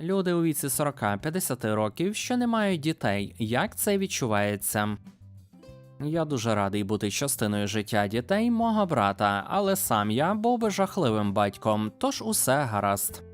Люди у віці 40-50 років, що не мають дітей, як це відчувається? Я дуже радий бути частиною життя дітей мого брата, але сам я був би жахливим батьком, тож усе гаразд.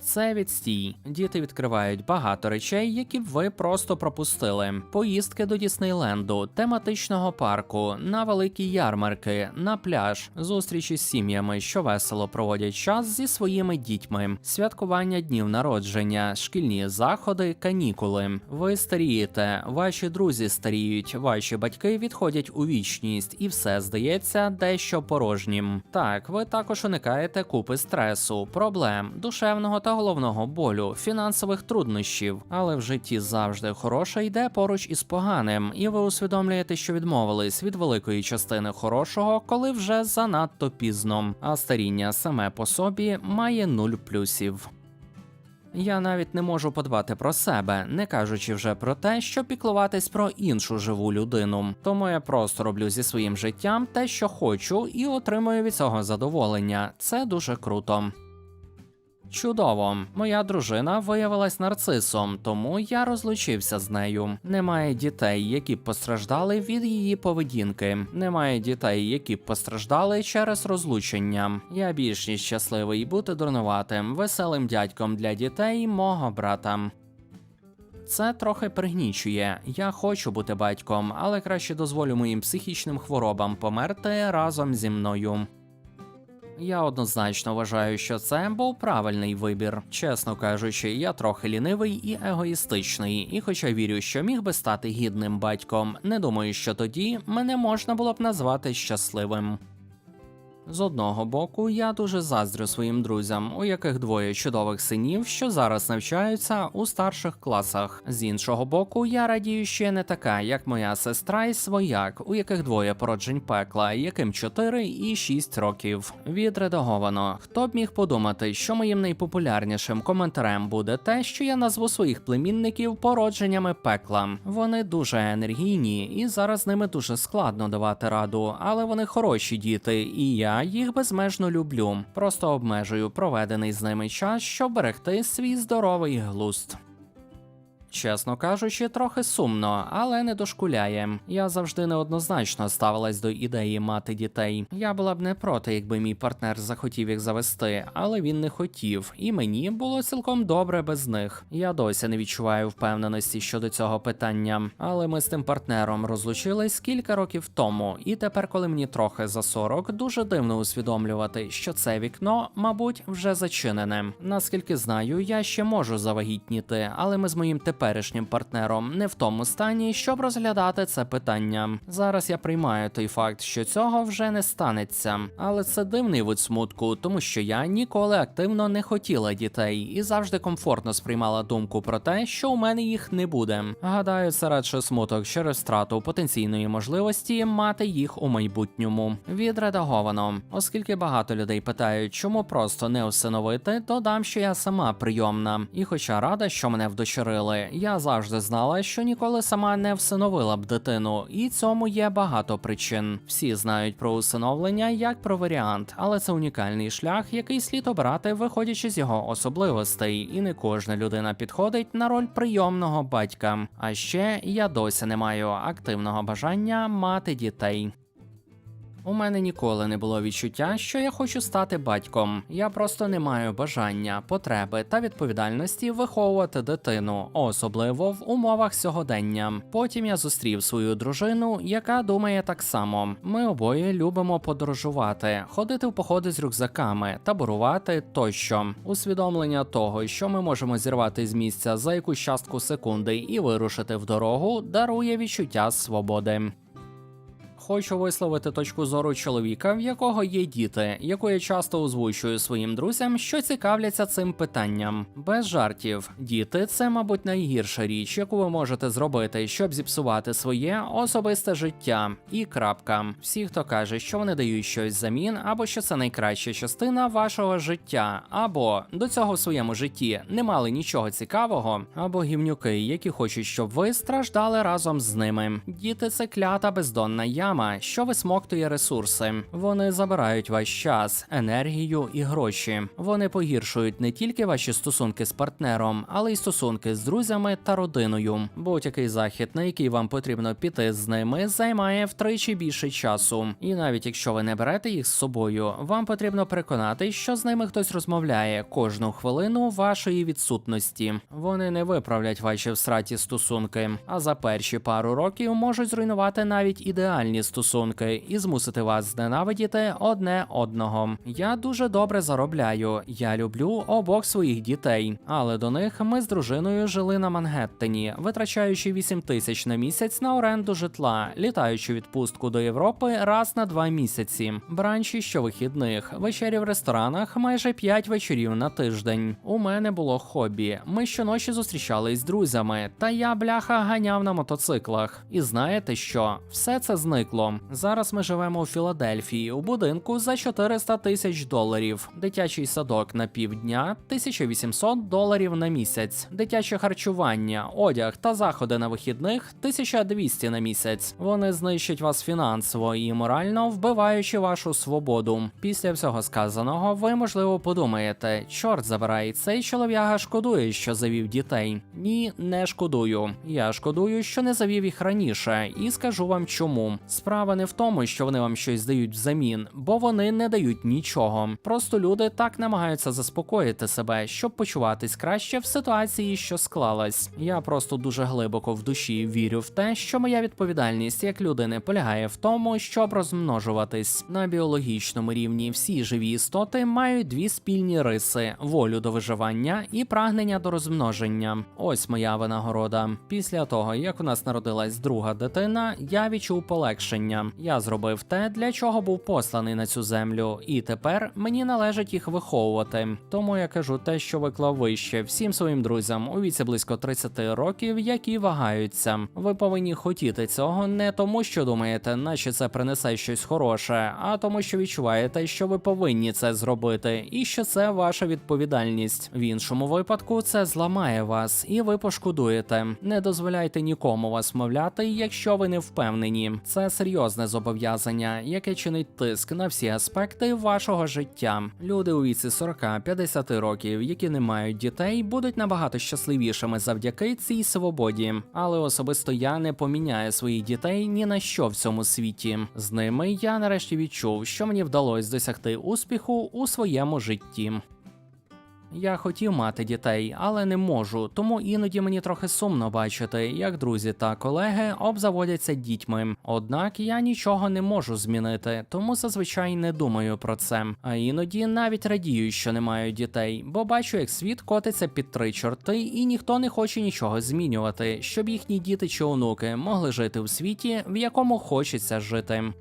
Це відстій. Діти відкривають багато речей, які ви просто пропустили: поїздки до Діснейленду, тематичного парку, на великі ярмарки, на пляж, зустрічі з сім'ями, що весело проводять час зі своїми дітьми, святкування днів народження, шкільні заходи, канікули. Ви старієте, ваші друзі старіють, ваші батьки відходять у вічність, і все здається дещо порожнім. Так, ви також уникаєте купи стресу, проблем, душевного та головного болю, фінансових труднощів, але в житті завжди хороше йде поруч із поганим, і ви усвідомлюєте, що відмовились від великої частини хорошого, коли вже занадто пізно. А старіння саме по собі має нуль плюсів. Я навіть не можу подбати про себе, не кажучи вже про те, щоб піклуватись про іншу живу людину. Тому я просто роблю зі своїм життям те, що хочу, і отримую від цього задоволення. Це дуже круто. Чудово, моя дружина виявилась нарцисом, тому я розлучився з нею. Немає дітей, які б постраждали від її поведінки. Немає дітей, які б постраждали через розлучення. Я більш ніж щасливий бути дурнуватим, веселим дядьком для дітей мого брата. Це трохи пригнічує. Я хочу бути батьком, але краще дозволю моїм психічним хворобам померти разом зі мною. Я однозначно вважаю, що це був правильний вибір. Чесно кажучи, я трохи лінивий і егоїстичний, і хоча вірю, що міг би стати гідним батьком, не думаю, що тоді мене можна було б назвати щасливим. З одного боку, я дуже заздрю своїм друзям, у яких двоє чудових синів, що зараз навчаються у старших класах. З іншого боку, я радію, що я не така, як моя сестра і свояк, у яких двоє породжень пекла, яким 4 і 6 років. Відредаговано. Хто б міг подумати, що моїм найпопулярнішим коментарем буде те, що я назву своїх племінників породженнями пекла. Вони дуже енергійні, і зараз ними дуже складно давати раду, але вони хороші діти, і я їх безмежно люблю. Просто обмежую проведений з ними час, щоб берегти свій здоровий глузд. Чесно кажучи, трохи сумно, але не дошкуляє. Я завжди неоднозначно ставилась до ідеї мати дітей. Я була б не проти, якби мій партнер захотів їх завести, але він не хотів, і мені було цілком добре без них. Я досі не відчуваю впевненості щодо цього питання. Але ми з тим партнером розлучились кілька років тому, і тепер, коли мені трохи за 40, дуже дивно усвідомлювати, що це вікно, мабуть, вже зачинене. Наскільки знаю, я ще можу завагітніти, але ми з моїм теперішнім партнером не в тому стані, щоб розглядати це питання. Зараз я приймаю той факт, що цього вже не станеться. Але це дивний вид смутку, тому що я ніколи активно не хотіла дітей і завжди комфортно сприймала думку про те, що у мене їх не буде. Гадаю, це радше смуток через втрату потенційної можливості мати їх у майбутньому. Відредаговано, оскільки багато людей питають, чому просто не усиновити, додам, що я сама прийомна. І хоча рада, що мене вдочерили, я завжди знала, що ніколи сама не всиновила б дитину, і цьому є багато причин. Всі знають про усиновлення як про варіант, але це унікальний шлях, який слід обрати, виходячи з його особливостей, і не кожна людина підходить на роль прийомного батька. А ще я досі не маю активного бажання мати дітей. У мене ніколи не було відчуття, що я хочу стати батьком. Я просто не маю бажання, потреби та відповідальності виховувати дитину, особливо в умовах сьогодення. Потім я зустрів свою дружину, яка думає так само. Ми обоє любимо подорожувати, ходити в походи з рюкзаками, таборувати тощо. Усвідомлення того, що ми можемо зірвати з місця за якусь частку секунди і вирушити в дорогу, дарує відчуття свободи. Хочу висловити точку зору чоловіка, в якого є діти, яку я часто озвучую своїм друзям, що цікавляться цим питанням. Без жартів, діти це, мабуть, найгірша річ, яку ви можете зробити, щоб зіпсувати своє особисте життя. І крапка. Всі, хто каже, що вони дають щось замін, або що це найкраща частина вашого життя, або до цього в своєму житті не мали нічого цікавого, або гівнюки, які хочуть, щоб ви страждали разом з ними. Діти це клята бездонна яма Проблема, що висмоктує ресурси. Вони забирають ваш час, енергію і гроші. Вони погіршують не тільки ваші стосунки з партнером, але й стосунки з друзями та родиною. Будь-який захід, на який вам потрібно піти з ними, займає втричі більше часу. І навіть якщо ви не берете їх з собою, вам потрібно переконати, що з ними хтось розмовляє кожну хвилину вашої відсутності. Вони не виправлять ваші всраті стосунки, а за перші пару років можуть зруйнувати навіть ідеальні стосунки і змусити вас зненавидіти одне одного. Я дуже добре заробляю. Я люблю обох своїх дітей, але до них ми з дружиною жили на Мангеттені, витрачаючи 8 тисяч на місяць на оренду житла, літаючи відпустку до Європи раз на два місяці, бранчі щовихідних, вечері в ресторанах майже 5 вечорів на тиждень. У мене було хобі. Ми щоночі зустрічались з друзями, та я бляха ганяв на мотоциклах. І знаєте що? Все це зникло. Зараз ми живемо у Філадельфії у будинку за 400 тисяч доларів, дитячий садок на півдня 1800 доларів на місяць, дитяче харчування, одяг та заходи на вихідних 1200 на місяць. Вони знищать вас фінансово і морально, вбиваючи вашу свободу. Після всього сказаного, ви можливо подумаєте, чорт забирай, цей чолов'яга шкодує, що завів дітей. Ні, не шкодую. Я шкодую, що не завів їх раніше, і скажу вам чому. Справа не в тому, що вони вам щось дають взамін, бо вони не дають нічого. Просто люди так намагаються заспокоїти себе, щоб почуватись краще в ситуації, що склалась. Я просто дуже глибоко в душі вірю в те, що моя відповідальність як людини полягає в тому, щоб розмножуватись на біологічному рівні. Всі живі істоти мають дві спільні риси: волю до виживання і прагнення до розмноження. Ось моя винагорода. Після того, як у нас народилась друга дитина, я відчув полегшення. Я зробив те, для чого був посланий на цю землю, і тепер мені належить їх виховувати. Тому я кажу те, що виклав вище всім своїм друзям у віці близько 30 років, які вагаються. Ви повинні хотіти цього не тому, що думаєте, наче це принесе щось хороше, а тому, що відчуваєте, що ви повинні це зробити, і що це ваша відповідальність. В іншому випадку це зламає вас, і ви пошкодуєте. Не дозволяйте нікому вас мовляти, якщо ви не впевнені. Це серйозне зобов'язання, яке чинить тиск на всі аспекти вашого життя. Люди у віці 40-50 років, які не мають дітей, будуть набагато щасливішими завдяки цій свободі. Але особисто я не поміняю своїх дітей ні на що в цьому світі. З ними я нарешті відчув, що мені вдалося досягти успіху у своєму житті. Я хотів мати дітей, але не можу, тому іноді мені трохи сумно бачити, як друзі та колеги обзаводяться дітьми. Однак я нічого не можу змінити, тому зазвичай не думаю про це. А іноді навіть радію, що не маю дітей, бо бачу, як світ котиться під три чорти, і ніхто не хоче нічого змінювати, щоб їхні діти чи онуки могли жити у світі, в якому хочеться жити.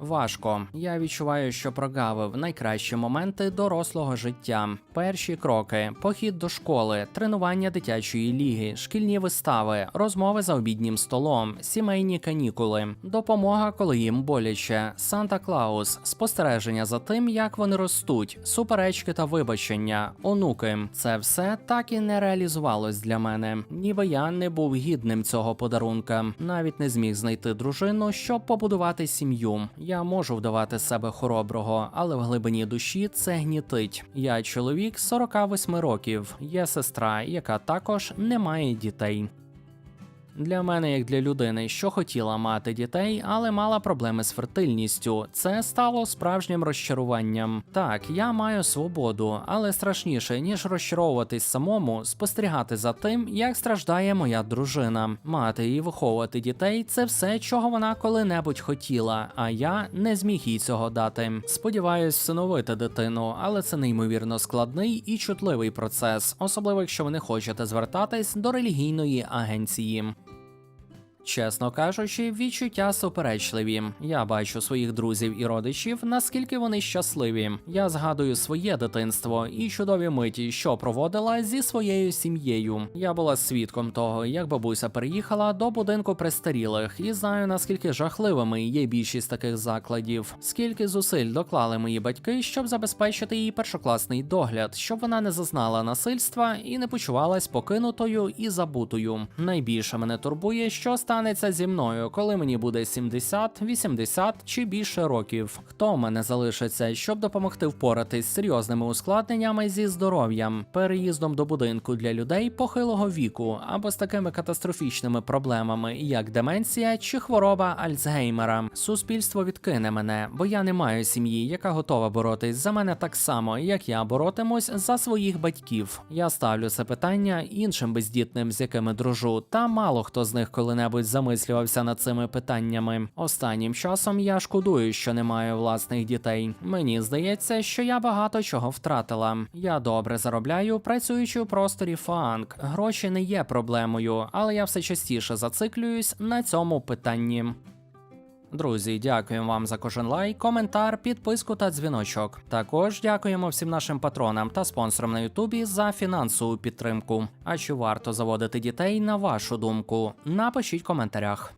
Важко. Я відчуваю, що прогавив найкращі моменти дорослого життя. Перші кроки: похід до школи, тренування дитячої ліги, шкільні вистави, розмови за обіднім столом, сімейні канікули, допомога, коли їм боляче, Санта Клаус, спостереження за тим, як вони ростуть, суперечки та вибачення, онуки. Це все так і не реалізувалось для мене. Ніби я не був гідним цього подарунка, навіть не зміг знайти дружину, щоб побудувати сім'ю. Я можу вдавати себе хороброго, але в глибині душі це гнітить. Я чоловік 48 років, є сестра, яка також не має дітей. Для мене, як для людини, що хотіла мати дітей, але мала проблеми з фертильністю, це стало справжнім розчаруванням. Так, я маю свободу, але страшніше ніж розчаровуватись самому, спостерігати за тим, як страждає моя дружина. Мати і виховувати дітей це все, чого вона коли-небудь хотіла, а я не зміг їй цього дати. Сподіваюсь, всиновити дитину, але це неймовірно складний і чутливий процес, особливо якщо ви не хочете звертатись до релігійної агенції. Чесно кажучи, відчуття суперечливі. Я бачу своїх друзів і родичів, наскільки вони щасливі. Я згадую своє дитинство і чудові миті, що проводила зі своєю сім'єю. Я була свідком того, як бабуся переїхала до будинку престарілих, і знаю наскільки жахливими є більшість таких закладів. Скільки зусиль доклали мої батьки, щоб забезпечити її першокласний догляд, щоб вона не зазнала насильства і не почувалась покинутою і забутою. Найбільше мене турбує, що стане станеться зі мною, коли мені буде 70, 80 чи більше років? Хто в мене залишиться, щоб допомогти впоратись з серйозними ускладненнями зі здоров'ям, переїздом до будинку для людей похилого віку або з такими катастрофічними проблемами, як деменція чи хвороба Альцгеймера? Суспільство відкине мене, бо я не маю сім'ї, яка готова боротись за мене так само, як я боротимусь за своїх батьків. Я ставлю це питання іншим бездітним, з якими дружу, та мало хто з них коли-небудь замислювався над цими питаннями. Останнім часом я шкодую, що не маю власних дітей. Мені здається, що я багато чого втратила. Я добре заробляю, працюючи у просторі фанк. Гроші не є проблемою, але я все частіше зациклююсь на цьому питанні. Друзі, дякуємо вам за кожен лайк, коментар, підписку та дзвіночок. Також дякуємо всім нашим патронам та спонсорам на Ютубі за фінансову підтримку. А чи варто заводити дітей на вашу думку? Напишіть в коментарях.